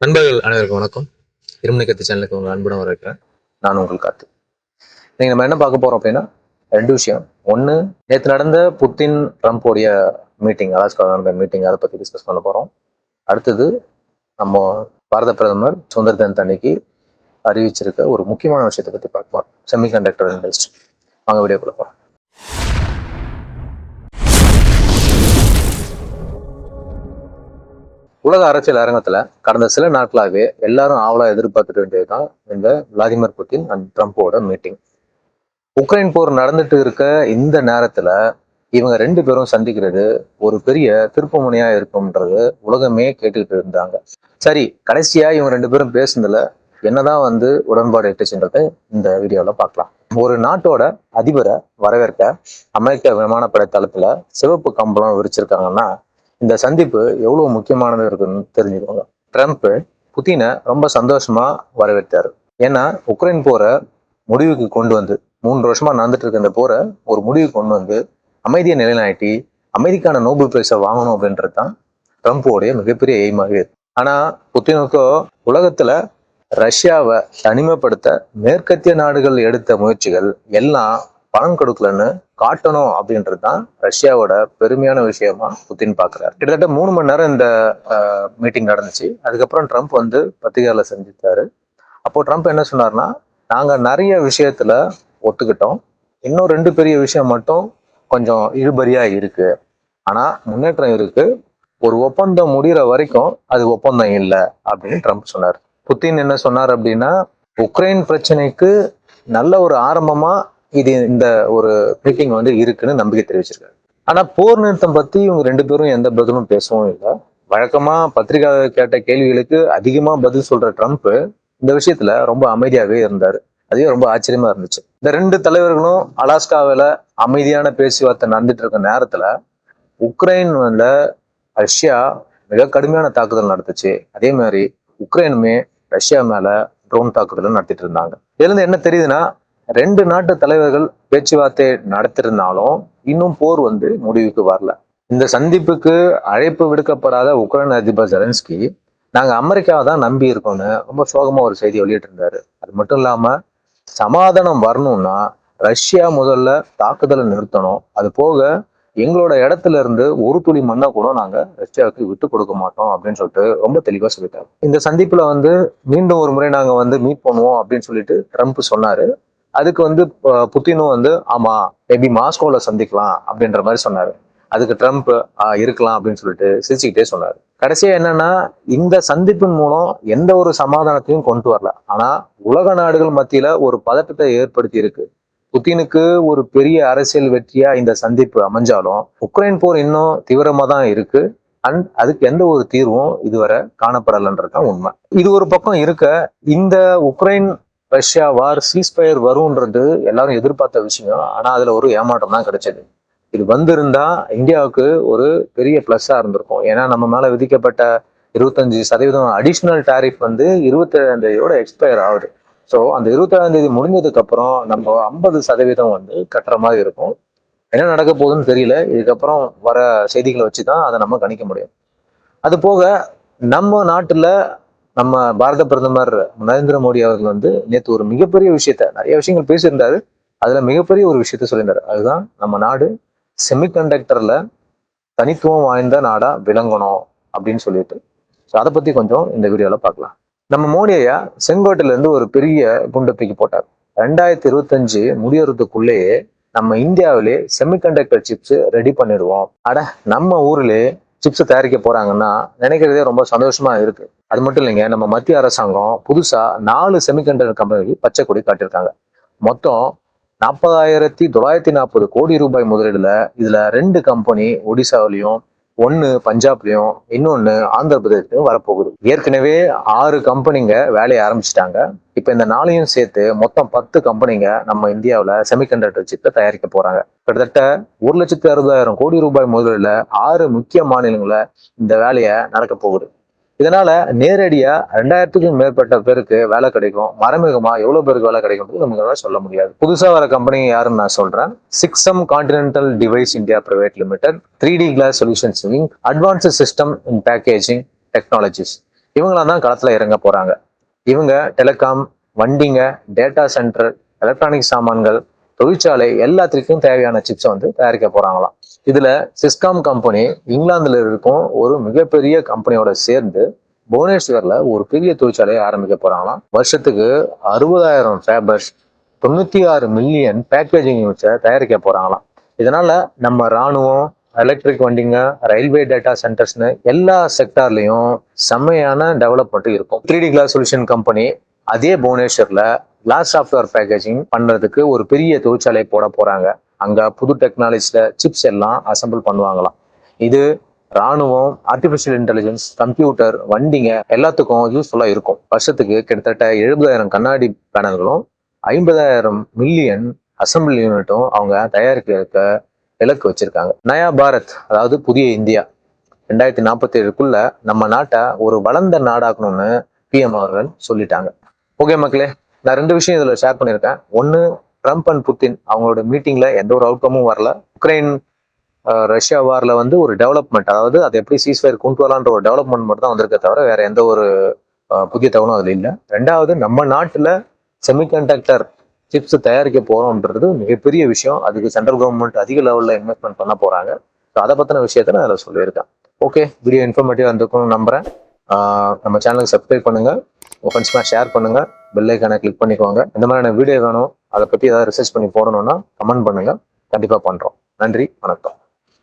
நண்பர்கள் அனைவருக்கும் வணக்கம். இருமணி கத்து சேனலுக்கு உங்கள் அன்புடன் வரவேற்கிறேன். நான் உங்கள் காத்து நீங்கள் நம்ம என்ன பார்க்க போகிறோம் அப்படின்னா ரெண்டு விஷயம். ஒன்று நேற்று நடந்த புத்தின் ட்ரம்ப்போடைய மீட்டிங் அலாஸ்கா நடந்த மீட்டிங் அதை பற்றி டிஸ்கஸ் பண்ண போகிறோம் அடுத்தது நம்ம பாரத பிரதமர் சுதந்திர தினத்து அன்னைக்கு அறிவிச்சிருக்க ஒரு முக்கியமான விஷயத்தை பற்றி பார்க்க போகிறோம் செமிகண்டக்டர் இண்டஸ்ட்ரி வாங்க வீடியோ போகிறோம் உலக அரசியல் அரங்கத்துல கடந்த சில நாட்களாகவே எல்லாரும் ஆவலா எதிர்பார்த்துட்டு வேண்டியதுதான் இந்த விளாடிமிர் புட்டின் அண்ட் ட்ரம்ப்போட மீட்டிங் உக்ரைன் போர் நடந்துட்டு இருக்க இந்த நேரத்துல இவங்க ரெண்டு பேரும் சந்திக்கிறது ஒரு பெரிய திருப்புமுனையா இருக்கும்ன்றது உலகமே கேட்டுக்கிட்டு இருந்தாங்க. சரி கடைசியா இவங்க ரெண்டு பேரும் பேசுனதுல என்னதான் வந்து உடன்பாடு எட்டுச்சுன்றதை இந்த வீடியோல பார்க்கலாம். ஒரு நாட்டோட அதிபரை வரவேற்க அமெரிக்க விமானப்படை தளத்துல சிவப்பு கம்பளம் விரிச்சிருக்காங்கன்னா இந்த சந்திப்பு எவ்வளவு முக்கியமானது இருக்குன்னு தெரிஞ்சுக்கோங்க. ட்ரம்ப் புத்தினை ரொம்ப சந்தோஷமா வரவேற்றாரு. ஏன்னா உக்ரைன் போரை முடிவுக்கு கொண்டு வந்து மூன்று வருஷமா நடந்துட்டு இருக்க இந்த போரை ஒரு முடிவுக்கு கொண்டு வந்து அமைதியை நிலைநாட்டி அமைதிக்கான நோபல் பிரைஸை வாங்கணும் அப்படின்றது தான் ட்ரம்ப்போடைய மிகப்பெரிய எய்மாகவே இருக்கு. ஆனா புத்தினுக்கோ உலகத்துல ரஷ்யாவை தனிமைப்படுத்த மேற்கத்திய நாடுகள் எடுத்த முயற்சிகள் எல்லாம் பணம் கொடுக்கலன்னு காட்டணும் அப்படின்றது தான் ரஷ்யாவோட பெருமையான விஷயமா புத்தின் பாக்குறாரு கிட்டத்தட்ட மூணு மணி நேரம் இந்த மீட்டிங் நடந்துச்சு. அதுக்கப்புறம் ட்ரம்ப் வந்து பத்திரிகையாளர் சந்தித்தாரு. அப்போ ட்ரம்ப் என்ன சொன்னார்னா நாங்க நிறைய விஷயத்துல ஒத்துக்கிட்டோம். இன்னும் ரெண்டு பெரிய விஷயம் மட்டும் கொஞ்சம் இழுபறியா இருக்கு. ஆனா முன்னேற்றம் இருக்கு. ஒரு ஒப்பந்தம் முடிகிற வரைக்கும் அது ஒப்பந்தம் இல்லை அப்படின்னு ட்ரம்ப் சொன்னார். புத்தின் என்ன சொன்னார் அப்படின்னா உக்ரைன் பிரச்சனைக்கு நல்ல ஒரு ஆரம்பமா இது இந்த ஒரு மீட்டிங் வந்து இருக்குன்னு நம்பிக்கை தெரிவிச்சிருக்காரு. ஆனா போர் நிறுத்தம் பத்தி இவங்க ரெண்டு பேரும் எந்த பதிலும் பேசவும் இல்லை. வழக்கமா பத்திரிகையாளர் கேட்ட கேள்விகளுக்கு அதிகமா பதில் சொல்ற ட்ரம்ப் இந்த விஷயத்துல ரொம்ப அமைதியாகவே இருந்தாரு. அதுவே ரொம்ப ஆச்சரியமா இருந்துச்சு. இந்த ரெண்டு தலைவர்களும் அலாஸ்காவில அமைதியான பேச்சுவார்த்தை நடந்துட்டு இருக்க நேரத்துல உக்ரைன்ல ரஷ்யா மிக கடுமையான தாக்குதல் நடத்துச்சு. அதே மாதிரி உக்ரைனுமே ரஷ்யா மேல ட்ரோன் தாக்குதலும் நடத்திட்டு இருந்தாங்க. இதுல இருந்து என்ன தெரியுதுன்னா ரெண்டு நாட்டு தலைவர்கள் பேச்சுவார்த்தை நடத்திருந்தாலும் இன்னும் போர் வந்து முடிவுக்கு வரல. இந்த சந்திப்புக்கு அழைப்பு விடுக்கப்படாத உக்ரைன் அதிபர் ஜெலன்ஸ்கி நாங்க அமெரிக்காவை தான் நம்பி இருக்கோம்னு ரொம்ப சோகமா ஒரு செய்தி வெளியிட்டு இருந்தாரு அது மட்டும் இல்லாம சமாதானம் வரணும்னா ரஷ்யா முதல்ல தாக்குதலை நிறுத்தணும். அது போக எங்களோட இடத்துல இருந்து ஒரு துளி மண்ணை கூட நாங்க ரஷ்யாவுக்கு விட்டு கொடுக்க மாட்டோம் அப்படின்னு சொல்லிட்டு ரொம்ப தெளிவா சொல்லிட்டாங்க இந்த சந்திப்புல வந்து மீண்டும் ஒரு முறை நாங்க வந்து மீட் பண்ணுவோம் அப்படின்னு சொல்லிட்டு ட்ரம்ப் சொன்னாரு. அதுக்கு வந்து புத்தினும் வந்து ஆமா மேபி மாஸ்கோல சந்திக்கலாம் அப்படின்ற மாதிரி சொன்னாரு. அதுக்கு ட்ரம்ப் இருக்கலாம் அப்படின்னு சொல்லிட்டு சிரிச்சுக்கிட்டே சொன்னாரு. கடைசியா என்னன்னா இந்த சந்திப்பின் மூலம் எந்த ஒரு சமாதானத்தையும் கொண்டு வரல. ஆனா உலக நாடுகள் மத்தியில ஒரு பதட்டத்தை ஏற்படுத்தி இருக்கு. புத்தினுக்கு ஒரு பெரிய அரசியல் வெற்றியா இந்த சந்திப்பு அமைஞ்சாலும் உக்ரைன் போர் இன்னும் தீவிரமா தான் இருக்கு. அண்ட் அதுக்கு எந்த ஒரு தீர்வும் இதுவரை காணப்படலைன்றது தான் உண்மை. இது ஒரு பக்கம் இருக்க இந்த உக்ரைன் ரஷ்யா வார் சீஸ்பயர் வரும்ன்றது எல்லாரும் எதிர்பார்த்த விஷயம். ஆனா அதுல ஒரு ஏமாற்றம் தான் கிடைச்சது. இது வந்திருந்தா இந்தியாவுக்கு ஒரு பெரிய பிளஸ்ஸா இருந்திருக்கும். ஏன்னா நம்ம மேல விதிக்கப்பட்ட இருபத்தஞ்சு சதவீதம் அடிஷ்னல் டாரிஃப் வந்து இருபத்தேழாம் தேதியோட எக்ஸ்பயர் ஆகுது. ஸோ அந்த இருபத்தேழாம் தேதி முடிஞ்சதுக்கு அப்புறம் நம்ம ஐம்பது சதவீதம் வந்து கட்டுற மாதிரி இருக்கும். என்ன நடக்க போகுதுன்னு தெரியல. இதுக்கப்புறம் வர செய்திகளை வச்சு தான் அதை நம்ம கணிக்க முடியும். அது போக நம்ம நாட்டில் நம்ம பாரத பிரதமர் நரேந்திர மோடி அவர்கள் வந்து நேற்று ஒரு மிகப்பெரிய விஷயத்த நிறைய விஷயங்கள் பேசியிருந்தாரு. அதுல மிகப்பெரிய ஒரு விஷயத்த சொல்லியிருந்தாரு. அதுதான் நம்ம நாடு செமிகண்டக்டர்ல தனித்துவம் வாய்ந்த நாடா விளங்கணும் அப்படின்னு சொல்லிட்டு. ஸோ அதை பத்தி கொஞ்சம் இந்த வீடியோல பார்க்கலாம். நம்ம மோடியா செங்கோட்டையில இருந்து ஒரு பெரிய குண்டை தூக்கி போட்டார். ரெண்டாயிரத்தி இருபத்தஞ்சு முடியறதுக்குள்ளேயே நம்ம இந்தியாவிலே செமிகண்டக்டர் சிப்ஸ் ரெடி பண்ணிடுவோம். அட நம்ம ஊர்லயே சிப்ஸ் தயாரிக்க போறாங்கன்னா நினைக்கிறதே ரொம்ப சந்தோஷமா இருக்கு. அது மட்டும் இல்லைங்க நம்ம மத்திய அரசாங்கம் புதுசா நாலு செமிகண்டக்டர் கம்பெனி பச்சை கொடி காட்டியிருக்காங்க. மொத்தம் நாற்பதாயிரத்தி தொள்ளாயிரத்தி நாற்பது கோடி ரூபாய் முதலீடுல இதுல ரெண்டு கம்பெனி ஒடிசாவிலையும் ஒன்னு பஞ்சாப்லயும் இன்னொன்னு ஆந்திர பிரதேசத்தையும் வரப்போகுது. ஏற்கனவே ஆறு கம்பெனிங்க வேலையை ஆரம்பிச்சிட்டாங்க. இப்ப இந்த நாளையும் சேர்த்து மொத்தம் பத்து கம்பெனிங்க நம்ம இந்தியாவில் செமிகண்டக்டர் சிப்பை தயாரிக்க போறாங்க. கிட்டத்தட்ட ஒரு லட்சத்தி அறுபதாயிரம் கோடி ரூபாய் முதலில் ஆறு முக்கிய மாநிலங்களில் இந்த வேலையை நடக்க போகுது. இதனால நேரடியா ரெண்டாயிரத்துக்கும் மேற்பட்ட பேருக்கு வேலை கிடைக்கும். மறைமுகமா எவ்வளவு பேருக்கு வேலை கிடைக்கும்ன்றது நம்மளால சொல்ல முடியாது. புதுசா வர கம்பெனி யாருன்னு நான் சொல்றேன். சிக்ஸம் continental device India private limited three D glass solutions wing advanced system in packaging technologies இவங்களாம் தான் களத்துல இறங்க போறாங்க. இவங்க டெலிகாம் வண்டிங்க டேட்டா சென்டர் எலக்ட்ரானிக் சாமான்கள் தொழிற்சாலை எல்லாத்துக்கும் தேவையான சிப்ஸை வந்து தயாரிக்க போறாங்களாம். இதுல சிஸ்காம் கம்பெனி இங்கிலாந்துல இருக்கும் ஒரு மிகப்பெரிய கம்பெனியோட சேர்ந்து புவனேஸ்வர்ல ஒரு பெரிய தொழிற்சாலையை ஆரம்பிக்க போறாங்களாம். வருஷத்துக்கு அறுபதாயிரம் ஃபேபர்ஸ் தொண்ணூத்தி ஆறு மில்லியன் பேக்கேஜிங் யூனிட்ஸை தயாரிக்க போறாங்களாம். இதனால நம்ம ராணுவம் எலக்ட்ரிக் வண்டிங்க ரயில்வே டேட்டா சென்டர்ஸ்னு எல்லா செக்டார்லயும் செம்மையான டெவலப்மெண்ட் இருக்கும். Three D glass solution company அதே புவனேஸ்வர்ல கிளாஸ் சாஃப்ட்வேர் பேக்கேஜிங் பண்றதுக்கு ஒரு பெரிய தொழிற்சாலை போட போறாங்க. அங்கே புது டெக்னாலஜியில் சிப்ஸ் எல்லாம் அசம்பிள் பண்ணுவாங்களாம். இது ராணுவம் ஆர்டிஃபிஷியல் இன்டெலிஜென்ஸ் கம்ப்யூட்டர் வண்டிங்க எல்லாத்துக்கும் யூஸ்ஃபுல்லாக இருக்கும். வருஷத்துக்கு கிட்டத்தட்ட எழுபதாயிரம் கண்ணாடி பேனல்களும் ஐம்பதாயிரம் மில்லியன் அசம்பிள் யூனிட்டும் அவங்க தயாரிக்க இருக்க இலக்கு வச்சிருக்காங்க. நயா பாரத் அதாவது புதிய இந்தியா ரெண்டாயிரத்தி நாற்பத்தி ஏழுக்குள்ள நம்ம நாட்டை ஒரு வளர்ந்த நாடாக்கணும்னு பிஎம் அவர்கள் சொல்லிட்டாங்க. ஓகே மக்களே நான் ரெண்டு விஷயம் இதில் ஷேர் பண்ணியிருக்கேன். ஒன்று ட்ரம்ப் அண்ட் புத்தின் அவங்களோட மீட்டிங்ல எந்த ஒரு அவுட்கமும் வரல. உக்ரைன் ரஷ்யா வார்ல வந்து ஒரு டெவலப்மெண்ட் அதாவது அது எப்படி சீஸ்ஃபயர் கொண்டு வரலான்ற ஒரு டெவலப்மெண்ட் மட்டும் தான் வந்திருக்க தவிர வேற எந்த ஒரு புதிய தகவலும் அதுல இல்லை. ரெண்டாவது நம்ம நாட்டுல செமிகண்டக்டர் சிப்ஸ் தயாரிக்க போறோம்ன்றது மிகப்பெரிய விஷயம். அதுக்கு சென்ட்ரல் கவர்மெண்ட் அதிக லெவல்ல இன்வெஸ்ட்மெண்ட் பண்ண போறாங்க. ஸோ அதை பத்தின விஷயத்த நான் அதில் சொல்லியிருக்கேன். ஓகே வீடியோ இன்ஃபர்மேட்டிவ் இருந்திருக்கும்னு நம்புறேன். நம்ம சேனலுக்கு சப்ஸ்கிரைப் பண்ணுங்க. உங்க ஃப்ரெண்ட்ஸ்லாம் ஷேர் பண்ணுங்க. பெல்லைக்கான கிளிக் பண்ணிக்கோங்க. இந்த மாதிரியான வீடியோ வேணும். அதை பத்தி ஏதாவது ரிசர்ச் பண்ணி போடணும்னா கமெண்ட் பண்ணுங்க. கண்டிப்பா பண்றோம். நன்றி வணக்கம்.